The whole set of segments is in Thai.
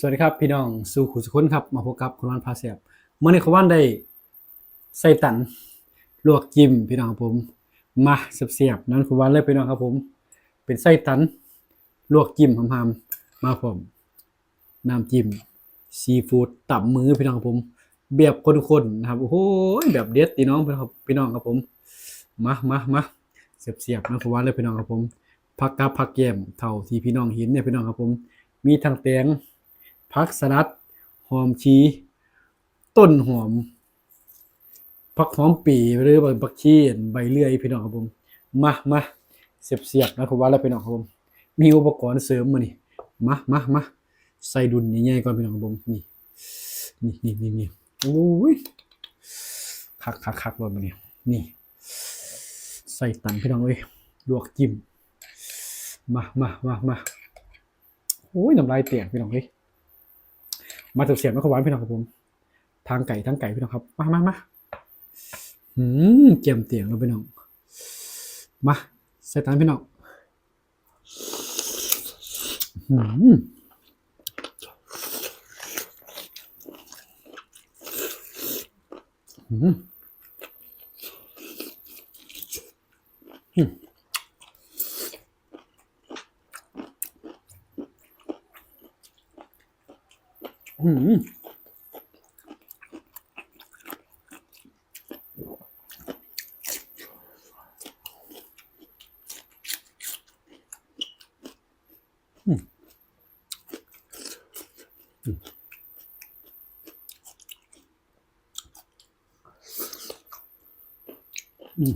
สวัสดีครับ พี่น้องสู่ขุสุคนครับ มาพบกับคุณวันพาเสียบเมื่อในคุณวันได้ใส่ตันลวกจิ้มพี่น้องครับผม มาเสียบๆนั้นคุณวันเลยพี่น้องครับผม เป็นไส้ตันลวกจิ้มหอมๆมาผมน้ำจิ้มซีฟู้ดตับมือพี่น้องครับผมแบบคนๆนะครับโอ้โหแบบเด็ดพี่น้องพี่น้องครับพี่น้องครับผมมามามาเสียบๆนะคุณวันเลยพี่น้องครับผมผักกับผักแกมเท่าที่พี่น้องเห็นเนี่ยพี่น้องครับผม มีทั้งแตง ผักสลัด หอมชี ต้นหอมผักหอมปีหรือใบผักชีใบเลื่อยพี่น้องครับผม มามาเสียบเสียบนะครับว่าแล้วพี่น้องครับผม มีอุปกรณ์เสริมมานี่มามามาใส่ดุนใหญ่ๆก่อนพี่น้องครับผมนี่นี่นี่นี่นี่โอ้ยคักคักคักเลยมานี่นี่ ใส่ตันพี่น้องเอ้ยลวกจิ้มมามามามาโอ้ยน้ำลายเตียกพี่น้องเอ้ย มาเสียบๆนะครับหวานพี่น้องครับผม ทางไก่ทางไก่พี่น้องครับ มามามาอืมเจียมเตียงแล้วพี่น้อง มาใส่ตามพี่น้องอืมอืม อืม อืมอืม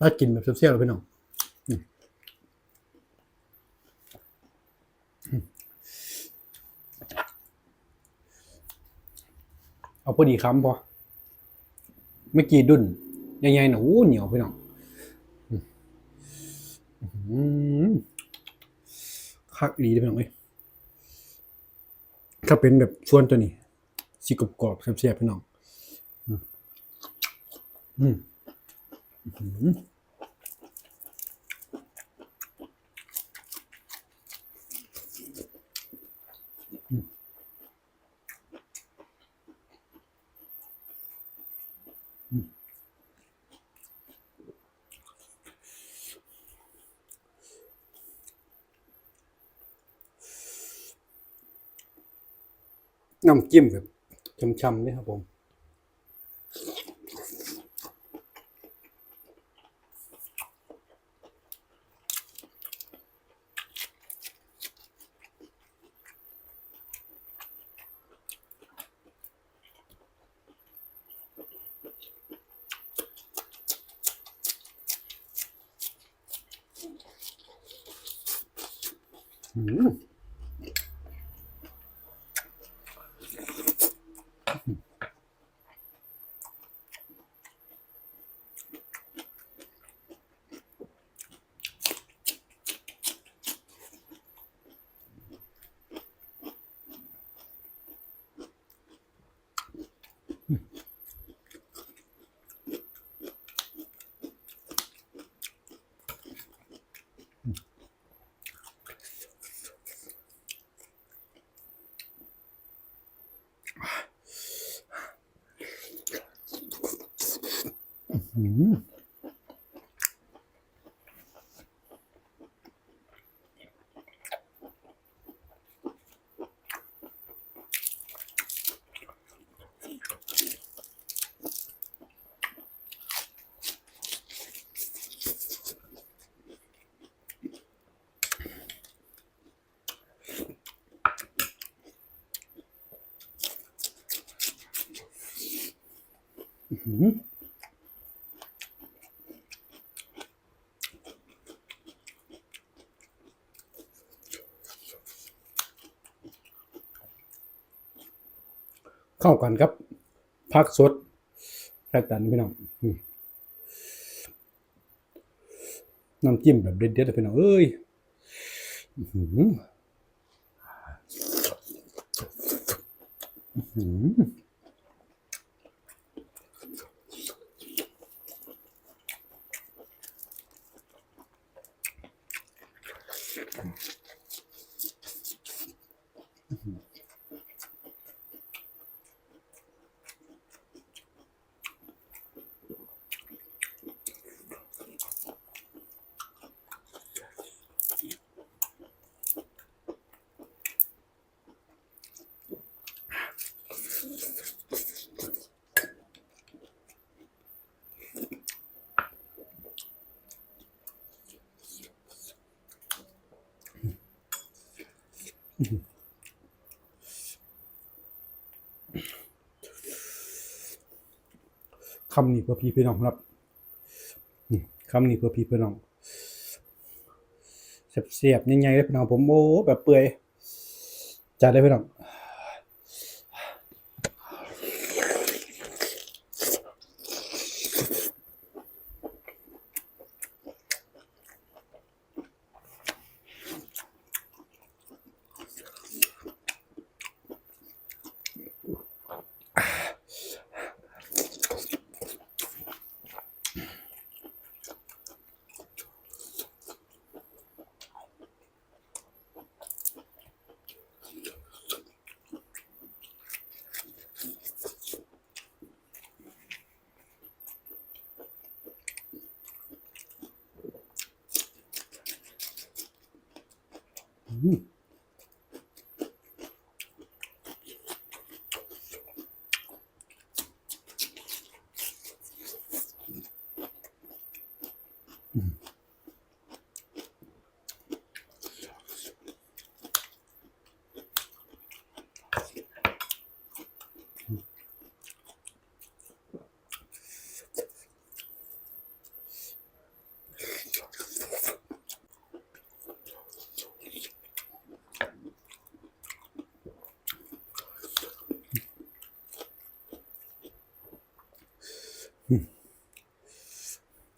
ถ้ากินแบบเซี่ยวๆเลยพี่น้องอืมอืมเอา พอดีคำพอไม่กี่ดุนใหญ่ๆหนูเหนียวพี่น้องคักดีเลยพี่น้องเอ้ยถ้าเป็นแบบส่วนตัวนี้สีกรอบๆแซ่บๆพี่น้อง อืมอืม น้ำจิ้มแบบช่ำๆนี่ครับผมอืม 음. Mm-hmm. เข้ากันครับผักสดไข่ตันพี่น้องน้ำจิ้มแบบเด็ดๆเลยพี่น้องเอ้ยอื้อ คำนี้เพื่อพี่พี่น้องครับคำนี้เพื่อพี่พี่น้องเสียบๆใหญ่ๆเลยพี่น้องผมโอ้แบบเปื่อยจัดเลยพี่น้อง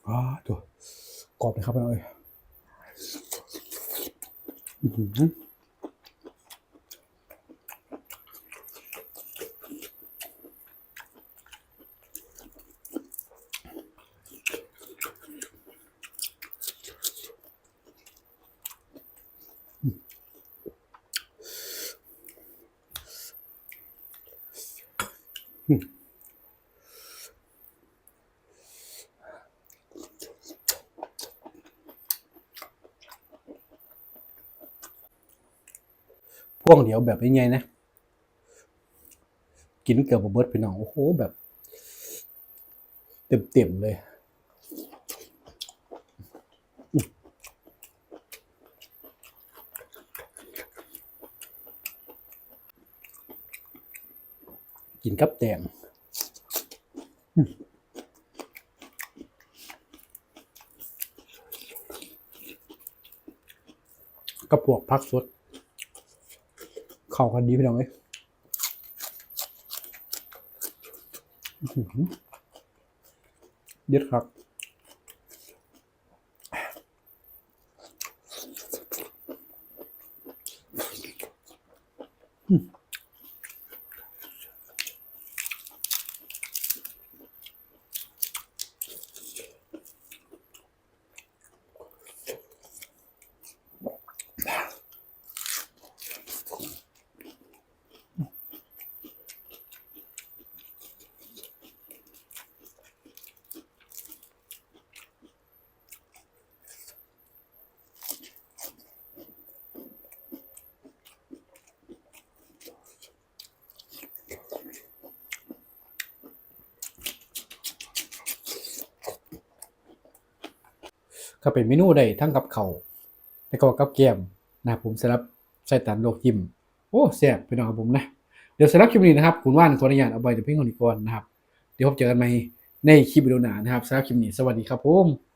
อ่าตัวกรอบเลยครับพี่น้องเอ้ยอื้ ร่วงเดียวแบบใหญ่ๆนะ กินเกือบเบิดพี่น้องโอ้โหแบบ เต็มๆเลยกินกับแตงอืมกับพวกผักสด เข้ากันดีพี่น้องเอ้ยอื้อหือเด็ดครับอืม ก็เป็นเมนูได้ทั้งกับเขาแล้วก็กับแก้มนะครับผมสำหรับใส่ตันโลกยิมโอ้แซ่บไปนอนครับผมนะ เดี๋ยวสำหรับคลิปนี้นะครับคุณว่านขออนุญาตเอาไปแต่เพียงเท่านี้ก่อนนะครับ เดี๋ยวพบเจอกันใหม่ในคลิปวิดีโอหน้านะครับสำหรับคลิปนี้สวัสดีครับผม